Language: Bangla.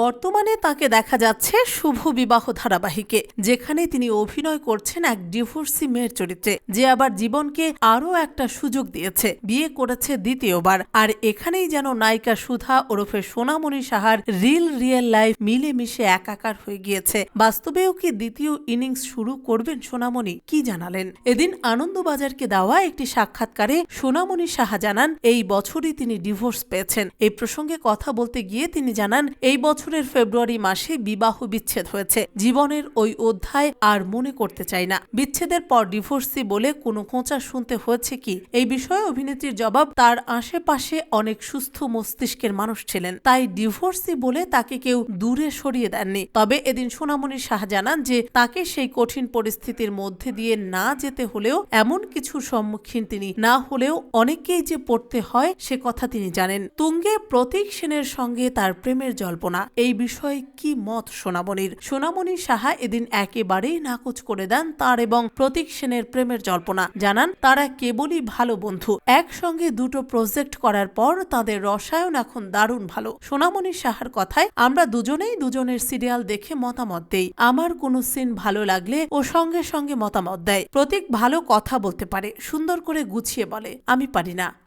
বর্তমানে তাকে দেখা যাচ্ছে শুভ বিবাহ ধারাবাহিকে, যেখানে তিনি অভিনয় করছেন এক ডিভোর্সি মেয়ের চরিত্রে। যে আবার জীবনকে আরও একটা সুযোগ দিয়েছে, বিয়ে করেছে দ্বিতীয়বার। আর এখানেই যেন নায়িকা সুধা ওরফে সোনামণি সাহার রিল রিয়েল লাইফ মিলেমিশে একাকার হয়ে গিয়েছে। বাস্তবেও কি দ্বিতীয় ইনিংস শুরু করবেন সোনামণি, কি জানালেন? এদিন আনন্দবাজারকে দেওয়া একটি সাক্ষাৎকারে সোনামণি সাহা জানান, এই বছরই তিনি ডিভোর্স পেয়েছেন। এই প্রসঙ্গে কথা বলতে গিয়ে তিনি জানান, এই বছরের ফেব্রুয়ারি মাসে বিবাহ বিচ্ছেদ হয়েছে। জীবনের ওই অধ্যায় আর মনে করতে চাই না। বিচ্ছেদের পর ডিভোর্সি বলে কোনো খোঁচা শুনতে হয়েছে কি? এই বিষয়ে অভিনেত্রীর জবাব, তার আশেপাশে অনেক সুস্থ মস্তিষ্কের মানুষ ছিলেন। তাই ডিভোর্সি বলে তাকে কেউ দূরে সরিয়ে দেননি। তবে এদিন সোনামণি শাহ জানান যে, তাকে সেই কঠিন পরিস্থিতির মধ্যে দিয়ে না যেতে হলেও এমন কিছুর সম্মুখীন তিনি। না হলেও অনেককেই যে পড়তে হয়, সে কথা তিনি জানেন। তুঙ্গে প্রতীক সেনের সঙ্গে তার প্রেমের জল্পনা। এই বিষয়ে কি মত সোনামণির? সোনামণি সাহা এদিন একেবারেই নাকচ করে দেন তার এবং প্রতীক সেনের প্রেমের জল্পনা। জানান, তারা কেবলই ভালো বন্ধু। একসঙ্গে দুটো প্রজেক্ট করার পর তাদের রসায়ন এখন দারুণ ভালো। সোনামণি সাহার কথায়, আমরা দুজনেই দুজনের সিরিয়াল দেখে মতামত দেই। আমার কোনো সিন ভালো লাগলে ও সঙ্গে সঙ্গে মতামত দেয়। প্রতীক ভালো কথা বলতে পারে, সুন্দর করে গুছিয়ে বলে। আমি পারি না।